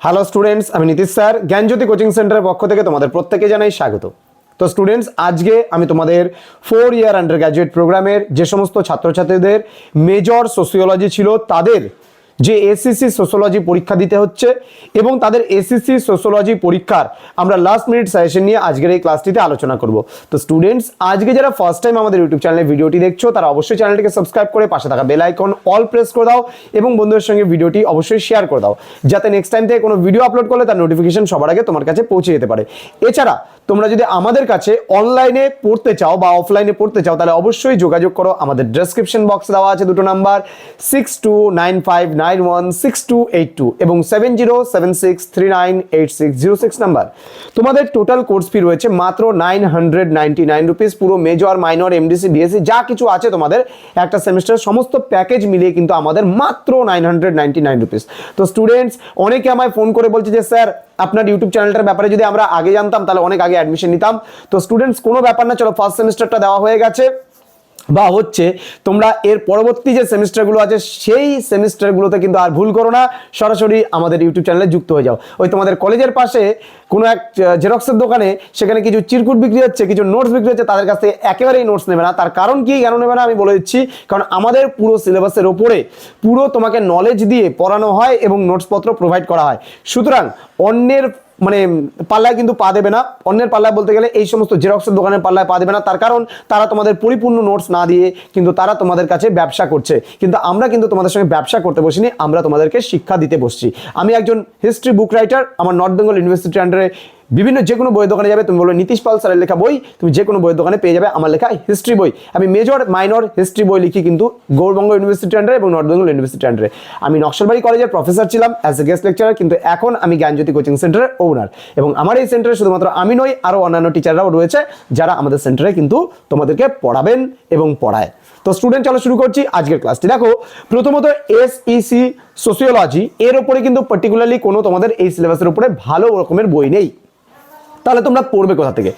Hello students আমি Nitish sir. জ্ঞানজ্যোতি coaching সেন্টারের পক্ষ থেকে তোমাদের প্রত্যেকে জানাই স্বাগত। তো স্টুডেন্টস আজকে আমি তোমাদের ফোর ইয়ার আন্ডার গ্র্যাজুয়েট প্রোগ্রামের যে সমস্ত ছাত্রছাত্রীদের মেজর সোসিওলজি ছিল, তাদের যে এসএসসি সোশ্যোলজি পরীক্ষা দিতে হচ্ছে এবং তাদের এসএসসি সোশ্যোলজি পরীক্ষার আমরা লাস্ট মিনিট সাজেশন নিয়ে আজকের এই ক্লাসটিতে আলোচনা করব। তো স্টুডেন্টস আজকে যারা ফার্স্ট টাইম আমাদের ইউটিউব চ্যানেলে ভিডিওটি দেখছ, তারা অবশ্যই চ্যানেলটিকে সাবস্ক্রাইব করে পাশে থাকা বেল আইকন অল প্রেস করে দাও এবং বন্ধুদের সঙ্গে ভিডিওটি অবশ্যই শেয়ার করে দাও। যাতে নেক্সট টাইম থেকে কোনো ভিডিও আপলোড করলে তার নোটিফিকেশন সবার আগে তোমার কাছে পৌঁছে যেতে পারে। এছাড়া তোমরা যদি আমাদের কাছে অনলাইনে পড়তে চাও বা অফলাইনে পড়তে চাও, তাহলে অবশ্যই যোগাযোগ করো। আমাদের ডেসক্রিপশন বক্সে দেওয়া আছে দুটো number six two nine five nine one six two eight two এবং seven zero seven six three nine eight six zero six number. তোমাদের টোটাল কোর্স ফি রয়েছে মাত্র nine hundred ninety nine rupees পুরো major minor MDC BSc যা কিছু আছে তোমাদের একটা সেমিস্টার সমস্ত প্যাকেজ মিলিয়ে কিন্তু আমাদের মাত্র nine hundred ninety nine rupees তো স্টুডেন্টস অনেকে আমায় ফোন করে বলছে যে, স্যার, আপনার ইউটিউব চ্যানেলটার ব্যাপারে যদি আমরা আগে জানতাম, তাহলে অনেক আগে অ্যাডমিশন নিতাম। তো স্টুডেন্টস কোনো ব্যাপার না, চলো ফার্স্ট সেমিস্টারটা দেওয়া হয়ে গেছে। বা হচ্ছে তোমরা এর পরবর্তী যে সেমিস্টারগুলো আছে, সেই সেমিস্টারগুলোতে কিন্তু আর ভুল করো না। সরাসরি আমাদের ইউটিউব চ্যানেলে যুক্ত হয়ে যাও। ওই তোমাদের কলেজের পাশে কোনো এক জেরক্সের দোকানে সেখানে কিছু চিরকুট বিক্রি হচ্ছে, কিছু নোটস বিক্রি হচ্ছে, তাদের কাছ থেকে একেবারেই নোটস নেবে না। তার কারণ কি কেন নেবে না আমি বলে দিচ্ছি। কারণ আমাদের পুরো সিলেবাসের ওপরে পুরো তোমাকে নলেজ দিয়ে পড়ানো হয় এবং নোটসপত্র প্রোভাইড করা হয়। সুতরাং অন্যের মানে পাল্লায় কিন্তু পা দেবে না। অন্যের পাল্লায় বলতে গেলে এই সমস্ত জেরক্সের দোকানের পাল্লায় পা দেবে না। তার কারণ তারা তোমাদের পরিপূর্ণ নোটস না দিয়ে কিন্তু তারা তোমাদের কাছে ব্যবসা করছে। কিন্তু আমরা কিন্তু তোমাদের সঙ্গে ব্যবসা করতে বসিনি, আমরা তোমাদেরকে শিক্ষা দিতে বসছি। আমি একজন হিস্ট্রি বুক রাইটার আমার নর্থ বেঙ্গল ইউনিভার্সিটির আন্ডারে বিভিন্ন যে কোনো বইয়ের দোকানে যাবে, তুমি বলবে নীতিশ পাল স্যারের লেখা বই তুমি যে কোনো বইয়ের দোকানে পেয়ে যাবে আমার লেখা হিস্ট্রি বই। আমি মেজর মাইনর হিস্ট্রি বই লিখি কিন্তু গৌরবঙ্গ ইউনিভার্সিটি আন্ডারে এবং নর্থ বেঙ্গল ইউনিভার্সিটি আন্ডারে আমি নকশালবাড়ি কলেজের প্রফেসর ছিলাম অ্যাজ এ গেস্ট লেকচারার কিন্তু এখন আমি জ্ঞানজ্যোতি কোচিং সেন্টারের ওনার এবং আমার এই সেন্টারে শুধুমাত্র আমি নই আরও অন্যান্য টিচাররাও রয়েছে, যারা আমাদের সেন্টারে কিন্তু তোমাদেরকে পড়াবেন এবং পড়ায়। তো স্টুডেন্ট চলো শুরু করছি আজকের ক্লাসটি দেখো, প্রথমত এসইসি সোসিওলজি এর উপরে কিন্তু পার্টিকুলারলি কোনো তোমাদের এই সিলেবাসের উপরে ভালো রকমের বই নেই। তাহলে তোমরা পড়বে কোথা থেকে?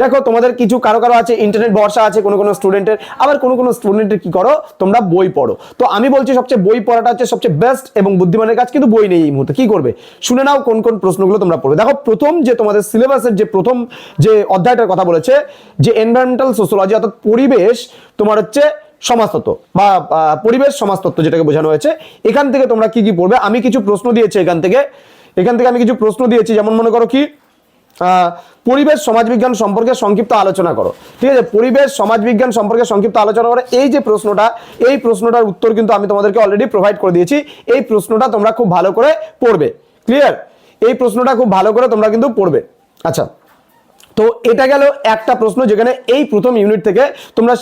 দেখো, তোমাদের কিছু কারও কারও আছে ইন্টারনেট ভরসা আছে কোনো কোনো স্টুডেন্টের আবার কোনো কোনো স্টুডেন্টের কি করো, তোমরা বই পড়ো। তো আমি বলছি সবচেয়ে বই পড়াটা হচ্ছে সবচেয়ে বেস্ট এবং বুদ্ধিমানের কাজ, কিন্তু বই নেই এই মুহূর্তে। কি করবে? শুনে নাও কোন কোন প্রশ্নগুলো তোমরা পড়বে। দেখো, প্রথম যে তোমাদের সিলেবাসের যে প্রথম যে অধ্যায়টার কথা বলেছে, যে এনভায়রনমেন্টাল সোশ্যোলজি অর্থাৎ পরিবেশ, তোমার হচ্ছে সমাজতত্ত্ব বা পরিবেশ সমাজতত্ত্ব যেটাকে বোঝানো হয়েছে, এখান থেকে তোমরা কি কি পড়বে? আমি কিছু প্রশ্ন দিয়েছি এখান থেকে। এখান থেকে আমি কিছু প্রশ্ন দিয়েছি। যেমন মনে করো কি পরিবেশ, সমাজবিজ্ঞান সম্পর্কে সংক্ষিপ্ত আলোচনা করো। ঠিক আছে? পরিবেশ, সমাজবিজ্ঞান সম্পর্কে সংক্ষিপ্ত আলোচনা করো। এই যে প্রশ্নটা, এই প্রশ্নটার উত্তর কিন্তু আমি তোমাদেরকে অলরেডি প্রোভাইড করে দিয়েছি। এই প্রশ্নটা তোমরা খুব ভালো করে পড়বে। ক্লিয়ার এই প্রশ্নটা খুব ভালো করে তোমরা কিন্তু পড়বে। আচ্ছা তো এটা গেল একটা প্রশ্ন যেখানে এই প্রথম ইউনিট থেকে তোমরা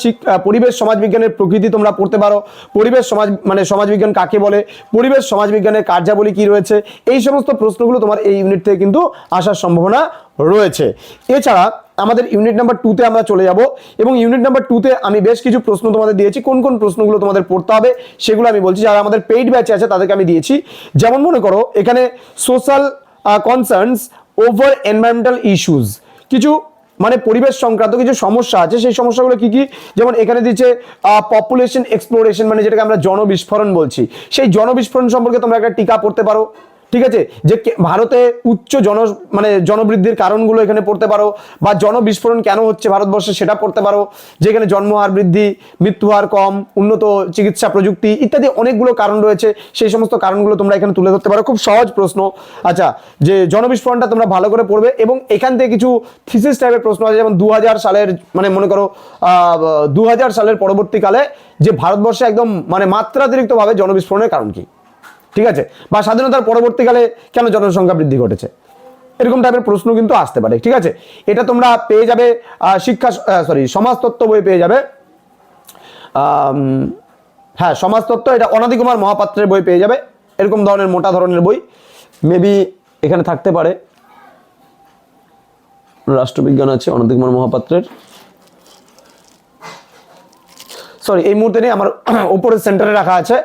পরিবেশ সমাজবিজ্ঞানের প্রকৃতি তোমরা পড়তে পারো। পরিবেশ, সমাজ মানে সমাজবিজ্ঞান কাকে বলে? পরিবেশ সমাজবিজ্ঞানের কার্যাবলী কি রয়েছে? এই সমস্ত প্রশ্নগুলো তোমার এই ইউনিট থেকে কিন্তু আসার সম্ভাবনা রয়েছে। এছাড়া আমাদের ইউনিট নাম্বার টুতে আমরা চলে যাব এবং ইউনিট নাম্বার টুতে আমি বেশ কিছু প্রশ্ন তোমাদের দিয়েছি। কোন কোন প্রশ্নগুলো তোমাদের পড়তে হবে সেগুলো আমি বলছি। যারা আমাদের পেইড ব্যাচে আছে তাদেরকে আমি দিয়েছি। যেমন মনে করো, এখানে social concerns over environmental issues কিছু মানে পরিবেশ সংক্রান্ত কিছু সমস্যা আছে, সেই সমস্যাগুলো কি কি? যেমন এখানে দিচ্ছে পপুলেশন এক্সপ্লোরেশন মানে যেটাকে আমরা জনবিস্ফোরণ বলছি। সেই জনবিস্ফোরণ সম্পর্কে তোমরা একটা টিকা পড়তে পারো। ঠিক আছে? যে ভারতে উচ্চ জন মানে জনবৃদ্ধির কারণগুলো এখানে পড়তে পারো বা জনবিস্ফোরণ কেন হচ্ছে ভারতবর্ষে সেটা পড়তে পারো, যেখানে জন্মহার বৃদ্ধি, মৃত্যু হার কম, উন্নত চিকিৎসা প্রযুক্তি ইত্যাদি অনেকগুলো কারণ রয়েছে, সেই সমস্ত কারণগুলো তোমরা এখানে তুলে ধরতে পারো। খুব সহজ প্রশ্ন। আচ্ছা যে জনবিস্ফোরণটা তোমরা ভালো করে পড়বে এবং এখান থেকে কিছু থিসিস টাইপের প্রশ্ন আছে, যেমন দু হাজার সালের মানে মনে করো দু হাজার সালের পরবর্তীকালে যে ভারতবর্ষে একদম মানে মাত্রাতিরিক্তভাবে জনবিস্ফোরণের কারণ কি? ঠিক আছে? বা স্বাধীনতার পরবর্তীকালে কেন জনসংখ্যা বৃদ্ধি ঘটেছে? এরকম টাইপের প্রশ্ন কিন্তু আসতে পারে, ঠিক আছে? এটা তোমরা পেয়ে যাবে শিক্ষা সরি সমাজতত্ত্ব বই পেয়ে যাবে। হ্যাঁ সমাজতত্ত্ব, এটা অনাদি কুমার মহাপাত্রের বই পেয়ে যাবে। এরকম ধরনের, মোটা ধরনের বই। মেবি এখানে থাকতে পারে। রাষ্ট্রবিজ্ঞান আছে, অনাদি কুমার মহাপাত্রের। সরি এই মুহূর্তে নেই আমার উপরের সেন্টারে রাখা আছে।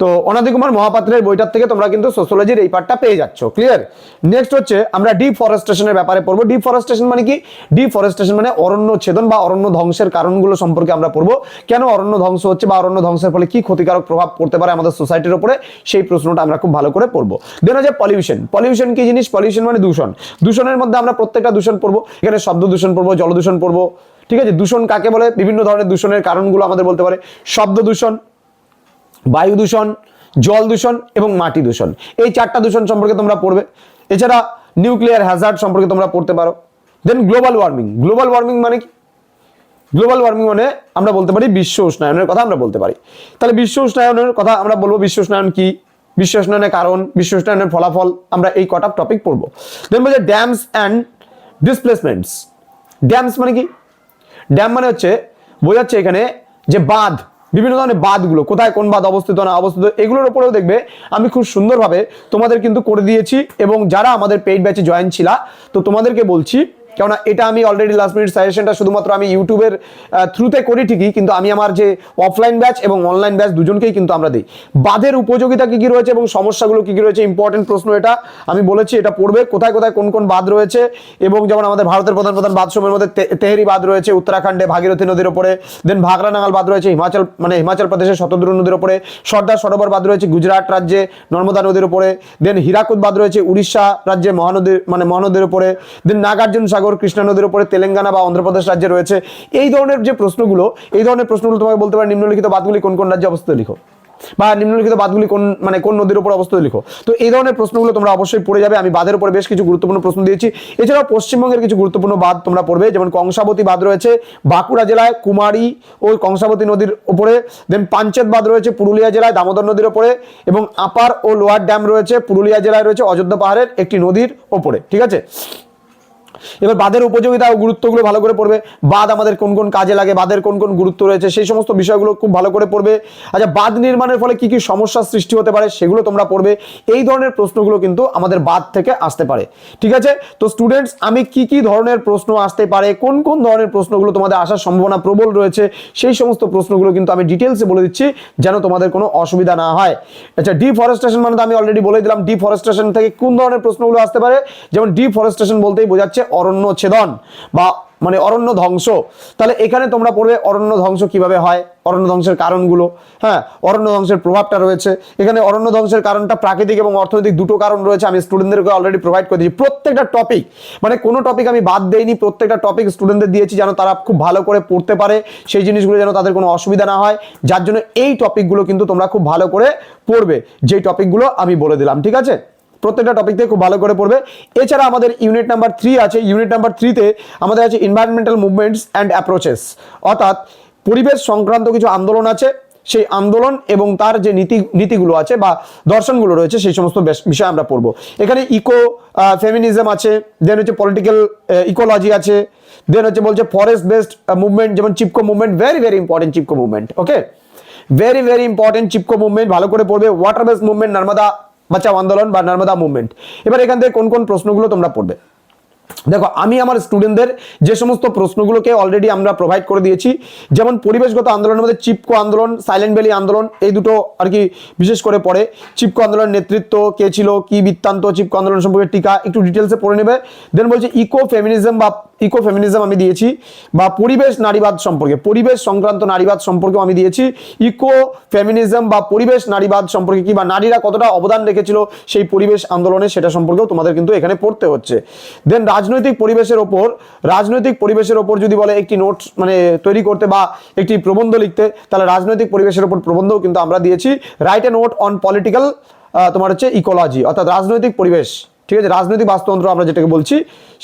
তো অনাদি কুমার মহাপাত্রের বইটার থেকে তোমরা কিন্তু সোশ্যোলজির এই পার্টটা পেয়ে যাচ্ছ ক্লিয়ার নেক্সট হচ্ছে, আমরা ডিফরেস্টেশনের ব্যাপারে পড়ব। ডিফরেস্টেশন মানে কি? ডিফরেস্টেশন মানে অরণ্য ছেদন বা অরণ্য ধ্বংসের কারণগুলো সম্পর্কে আমরা পড়ব। কেন অরণ্য ধ্বংস হচ্ছে বা অরণ্য ধ্বংসের ফলে কি ক্ষতিকারক প্রভাব পড়তে পারে আমাদের সোসাইটির উপরে? সেই প্রশ্নটা আমরা খুব ভালো করে পড়ব। দেন হচ্ছে পলিউশন পলিউশন কি জিনিস? পলিউশন মানে দূষণ। দূষণের মধ্যে আমরা প্রত্যেকটা দূষণ পড়ব। এখানে শব্দ দূষণ পড়ব, জল দূষণ পড়ব। ঠিক আছে? দূষণ কাকে বলে? বিভিন্ন ধরনের দূষণের কারণগুলো আমাদের বলতে পারে। শব্দ দূষণ বায়ু দূষণ, জল দূষণ এবং মাটি দূষণ। এই চারটা দূষণ সম্পর্কে তোমরা পড়বে। এছাড়া নিউক্লিয়ার হ্যাজার্ড সম্পর্কে তোমরা পড়তে পারো। Then global warming global warming মানে কি? গ্লোবাল ওয়ার্মিং মানে আমরা বলতে পারি বিশ্ব উষ্ণায়নের কথা আমরা বলতে পারি। তাহলে বিশ্ব উষ্ণায়নের কথা আমরা বলব। বিশ্ব উষ্ণায়ন কি? বিশ্ব উষ্ণায়নের কারণ, বিশ্ব উষ্ণায়নের ফলাফল আমরা এই কটা টপিক পড়ব। দেন বলছে ড্যামস অ্যান্ড ডিসপ্লেসমেন্টস ড্যামস মানে কি? ড্যাম মানে হচ্ছে, বোঝাচ্ছে এখানে যে বাঁধ বিভিন্ন ধরনের বাদগুলো কোথায় কোন বাদ অবস্থিত না অবস্থিত, এগুলোর উপরেও দেখবে আমি খুব সুন্দরভাবে তোমাদের কিন্তু করে দিয়েছি এবং যারা আমাদের পেইড ব্যাচে জয়েন ছিলা, তো তোমাদেরকে বলছি কেননা এটা আমি অলরেডি লাস্ট মিনিট সাজেশনটা শুধুমাত্র আমি ইউটিউবের থ্রুতে করি ঠিকই, কিন্তু আমি আমার যে অফলাইন ব্যাচ এবং অনলাইন ব্যাচ দুজনকেই কিন্তু আমরা দিই। বাঁধের উপযোগিতা কী কী রয়েছে এবং সমস্যাগুলো কী কী রয়েছে ইম্পর্টেন্ট প্রশ্ন এটা। আমি বলেছি, এটা পড়বে, কোথায় কোথায় কোন কোন বাঁধ রয়েছে এবং যেমন আমাদের ভারতের প্রধান প্রধান বাঁধসমূহের মধ্যে তেহেরি বাঁধ রয়েছে, উত্তরাখণ্ডে ভাগীরথী নদীর ওপরে দেন ভাগরা নাগাল বাঁধ রয়েছে, হিমাচল মানে হিমাচল প্রদেশের শতদ্রু নদীর উপরে সর্দার সরোবর বাঁধ রয়েছে গুজরাট রাজ্যে, নর্মদা নদীর ওপরে দেন হীরাকুদ বাঁধ রয়েছে উড়িষ্যা রাজ্যে মহানদীর মানে মহানদীর ওপরে দেন নাগার্জুন সাগর কৃষ্ণা নদীর উপরে তেলেঙ্গানা বা অন্ধ্রপ্রদেশ রাজ্যে রয়েছে। এই ধরনের যে প্রশ্নগুলো, এই ধরনের প্রশ্নগুলো তোমাকে বলতে পারে নিম্নলিখিত বাদগুলি কোন কোন রাজ্যে অবস্থিত লিখো? বা নিম্নলিখিত বাদগুলি কোন মানে কোন নদীর উপর অবস্থিত লিখো? তো এই ধরনের প্রশ্নগুলো তোমরা অবশ্যই পড়ে যাবে। আমি বাদের উপরে বেশ কিছু গুরুত্বপূর্ণ প্রশ্ন দিয়েছি। এছাড়াও পশ্চিমবঙ্গের কিছু গুরুত্বপূর্ণ বাদ তোমরা পড়বে, যেমন কংসাবতী বাদ রয়েছে, বাঁকুড়া জেলায় কুমারী ও কংসাবতী নদীর উপরে দেন পাঞ্চেত বাদ রয়েছে পুরুলিয়া জেলায় দামোদর নদীর উপরে, এবং আপার ও লোয়ার ড্যাম রয়েছে, পুরুলিয়া জেলায় রয়েছে অযোধ্যা পাহাড়ের একটি নদীর ওপরে ঠিক আছে? এবার বাঁধের উপযোগিতা ও গুরুত্বগুলো ভালো করে পড়বে। বাঁধ আমাদের কোন কোন কাজে লাগে বাদের কোন কোন গুরুত্ব রয়েছে, সেই সমস্ত বিষয়গুলো খুব ভালো করে পড়বে। আচ্ছা বাঁধ নির্মাণের ফলে কি কি সমস্যার সৃষ্টি হতে পারে সেগুলো তোমরা পড়বে। এই ধরনের প্রশ্নগুলো কিন্তু আমাদের বাদ থেকে আসতে পারে। ঠিক আছে? তো স্টুডেন্টস আমি কি কি ধরনের প্রশ্ন আসতে পারে, কোন কোন ধরনের প্রশ্নগুলো তোমাদের আসার সম্ভাবনা প্রবল রয়েছে, সেই সমস্ত প্রশ্নগুলো কিন্তু আমি ডিটেলসে বলে দিচ্ছি, যেন তোমাদের কোনো অসুবিধা না হয়। আচ্ছা ডিফরেস্টেশন মানে তো আমি অলরেডি বলে দিলাম ডিফরেস্টেশন থেকে কোন ধরনের প্রশ্নগুলো আসতে পারে? যেমন ডিফরেস্টেশন বলতেই বোঝাচ্ছে অরণ্য ছেদন বা মানে অরণ্য ধ্বংস তাহলে এখানে তোমরা পড়বে অরণ্য ধ্বংস কীভাবে হয় অরণ্য ধ্বংসের কারণগুলো হ্যাঁ অরণ্য ধ্বংসের প্রভাবটা রয়েছে। এখানে অরণ্য ধ্বংসের কারণটা প্রাকৃতিক এবং অর্থনৈতিক দুটো কারণ রয়েছে, আমি স্টুডেন্টদেরকে অলরেডি প্রোভাইড করে দিয়েছি। প্রত্যেকটা টপিক মানে কোনো টপিক আমি বাদ দেইনি, প্রত্যেকটা টপিক স্টুডেন্টদের দিয়েছি যেন তারা খুব ভালো করে পড়তে পারে, সেই জিনিসগুলো যেন তাদের কোনো অসুবিধা না হয়। যার জন্য এই টপিকগুলো কিন্তু তোমরা খুব ভালো করে পড়বে, যেই টপিকগুলো আমি বলে দিলাম, ঠিক আছে? প্রত্যেকটা টপিক থেকে খুব ভালো করে পড়বে। এছাড়া আমাদের ইউনিট নাম্বার থ্রি আছে। ইউনিট নাম্বার থ্রিতে আমাদের আছে এনভায়রনমেন্টাল মুভমেন্টস অ্যান্ড অ্যাপ্রোচেস অর্থাৎ পরিবেশ সংক্রান্ত কিছু আন্দোলন আছে। সেই আন্দোলন এবং তার যে নীতি নীতিগুলো আছে বা দর্শনগুলো রয়েছে, সেই সমস্ত বিষয় আমরা পড়ব। এখানে ইকো ফেমিনিজম আছে দেন হচ্ছে পলিটিক্যাল ইকোলজি আছে দেন হচ্ছে বলছে ফরেস্ট বেসড মুভমেন্ট যেমন Chipko movement very very important Chipko movement okay very very important Chipko movement ভালো করে পড়বে। ওয়াটার বেস মুভমেন্ট নর্মদা বাঁচাও আন্দোলন বা নর্মদা মুভমেন্ট এবার এখান থেকে কোন কোন প্রশ্নগুলো তোমরা পড়বে। দেখো, আমি আমার স্টুডেন্টদের যে সমস্ত প্রশ্নগুলোকে অলরেডি আমরা প্রোভাইড করে দিয়েছি, যেমন পরিবেশগত আন্দোলনের মধ্যে চিপকো আন্দোলন সাইলেন্ট ভ্যালি আন্দোলন, এই দুটো আর কি বিশেষ করে পড়ে। চিপকো আন্দোলনের নেতৃত্ব কে ছিল, কি বৃত্তান্ত চিপকো আন্দোলন সম্পর্কে টিকা, একটু ডিটেলসে পড়ে নেবে। দেন বলছে ইকো ফেমিনিজম বা ইকো ফেমিনিজম আমি দিয়েছি, বা পরিবেশ নারীবাদ সম্পর্কে, পরিবেশ সংক্রান্ত নারীবাদ সম্পর্কেও আমি দিয়েছি। ইকো ফেমিনিজম বা পরিবেশ নারীবাদ সম্পর্কে কি, বা নারীরা কতটা অবদান রেখেছিল সেই পরিবেশ আন্দোলনে সেটা সম্পর্কেও তোমাদের কিন্তু এখানে পড়তে হচ্ছে। দেন রাজনৈতিক পরিবেশের ওপর, রাজনৈতিক পরিবেশের ওপর যদি বলে একটি নোট মানে তৈরি করতে বা একটি প্রবন্ধ লিখতে, তাহলে রাজনৈতিক পরিবেশের ওপর প্রবন্ধও কিন্তু আমরা দিয়েছি। Write a note on political তোমার হচ্ছে ইকোলজি অর্থাৎ রাজনৈতিক পরিবেশ। ঠিক আছে, রাজনৈতিক বাস্তুতন্ত্র আমরা যেটাকে বলছি,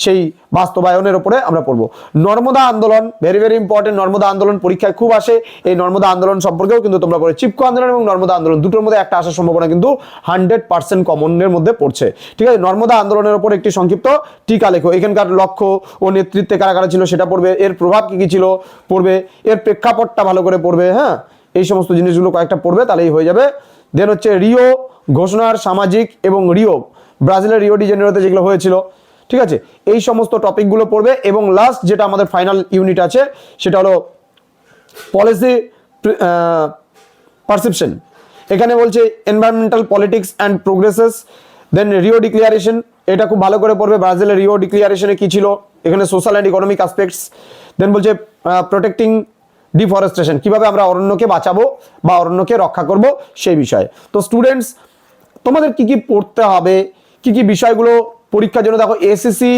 সেই বাস্তবায়নের উপরে আমরা পড়ব। নর্মদা আন্দোলন ভেরি ভেরি ইম্পর্টেন্ট নর্মদা আন্দোলন পরীক্ষায় খুব আসে। এই নর্মদা আন্দোলন সম্পর্কেও কিন্তু তোমরা পড়ে। চিপকো আন্দোলন এবং নর্মদা আন্দোলন দুটোর মধ্যে একটা আসার সম্ভাবনা কিন্তু হান্ড্রেড পার্সেন্ট কমনের মধ্যে পড়ছে। ঠিক আছে, নর্মদা আন্দোলনের উপর একটি সংক্ষিপ্ত টিকা লেখো। এখানকার লক্ষ্য ও নেতৃত্বে কারা কারা ছিল সেটা পড়বে। এর প্রভাব কি কি ছিল পড়বে। এর প্রেক্ষাপটটা ভালো করে পড়বে হ্যাঁ? এই সমস্ত জিনিসগুলো কয়েকটা পড়বে, তাহলেই হয়ে যাবে। দেন হচ্ছে রিও ঘোষণার সামাজিক এবং রিও ব্রাজিলের রিও ডি জেনেরোতে যেগুলো হয়েছিল, ঠিক আছে? এই সমস্ত টপিকগুলো পড়বে এবং লাস্ট যেটা আমাদের ফাইনাল ইউনিট আছে, সেটা হলো পলিসি পারসেপশন এখানে বলছে environmental politics and progresses then Rio declaration এটা খুব ভালো করে পড়বে। ব্রাজিলের রিও ডিক্লিয়ারেশনে কী ছিল? এখানে social and economic aspects then বলছে প্রোটেক্টিং ডিফরেস্টেশন কীভাবে আমরা অরণ্যকে বাঁচাবো বা অরণ্যকে রক্ষা করব সেই বিষয়ে। তো স্টুডেন্টস তোমাদের কি কি পড়তে হবে? কি কি বিষয়গুলো পরীক্ষার জন্য? দেখো এসএসসি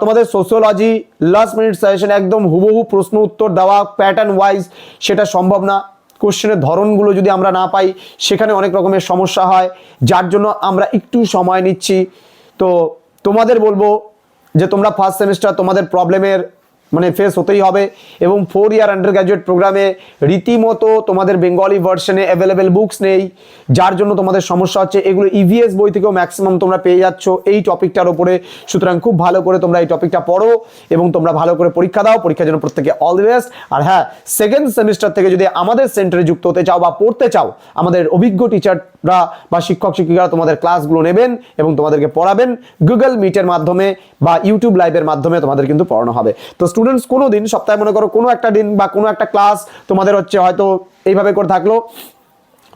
তোমাদের সোসিওলজি লাস্ট মিনিট সাজেশন একদম হুবহু প্রশ্ন উত্তর দেওয়া প্যাটার্ন ওয়াইজ সেটা সম্ভব না। কোশ্চেনের ধরনগুলো যদি আমরা না পাই, সেখানে অনেক রকমের সমস্যা হয়, যার জন্য আমরা একটু সময় নিচ্ছি। তো তোমাদের বলব যে তোমরা ফার্স্ট সেমিস্টার তোমাদের প্রবলেমের মানে ফেস হতেই হবে এবং ফোর ইয়ার আন্ডার গ্র্যাজুয়েট প্রোগ্রামে রীতিমতো তোমাদের বেঙ্গলি ভার্সনে অ্যাভেলেবেল বুকস নেই, যার জন্য তোমাদের সমস্যা হচ্ছে, এগুলো ইভিএস বই থেকেও ম্যাক্সিমাম তোমরা পেয়ে যাচ্ছ। এই টপিকটার ওপরে সুতরাং খুব ভালো করে তোমরা এই টপিকটা পড়ো এবং তোমরা ভালো করে পরীক্ষা দাও। পরীক্ষার জন্য প্রত্যেকে অল দি বেস্ট আর হ্যাঁ সেকেন্ড সেমিস্টার থেকে যদি আমাদের সেন্টারে যুক্ত হতে চাও বা পড়তে চাও, আমাদের অভিজ্ঞ টিচাররা বা শিক্ষক শিক্ষিকারা তোমাদের ক্লাসগুলো নেবেন এবং তোমাদেরকে পড়াবেন। গুগল মিটের মাধ্যমে বা ইউটিউব লাইভের মাধ্যমে তোমাদের কিন্তু পড়ানো হবে। তো স্টুডেন্টস কোনো দিন সপ্তাহে মনে করো কোনো একটা দিন বা কোনো একটা ক্লাস তোমাদের হচ্ছে হয়তো এইভাবে করে থাকল।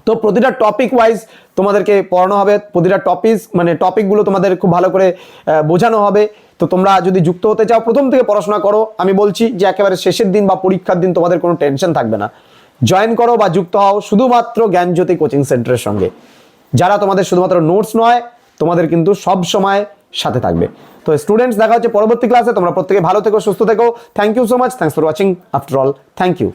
তো প্রতিটা টপিক ওয়াইজ তোমাদেরকে পড়ানো হবে, প্রতিটা টপিক মানে টপিকগুলো তোমাদের খুব ভালো করে বোঝানো হবে। তো তোমরা যদি যুক্ত হতে চাও, প্রথম থেকে পড়াশোনা করো। আমি বলছি যে একেবারে শেষের দিন বা পরীক্ষার দিন তোমাদের কোনো টেনশন থাকবে না। জয়েন করো বা যুক্ত হও শুধুমাত্র জ্ঞানজ্যোতি কোচিং সেন্টারের সঙ্গে। যারা তোমাদের শুধুমাত্র নোটস নয়, তোমাদের কিন্তু সব সময় সাথে থাকবে। তো স্টুডেন্টস দেখা হচ্ছে পরবর্তী ক্লাসে তোমরা প্রত্যেকে ভালো থেকো, সুস্থ থেকো। Thank you so much thanks for watching after all thank you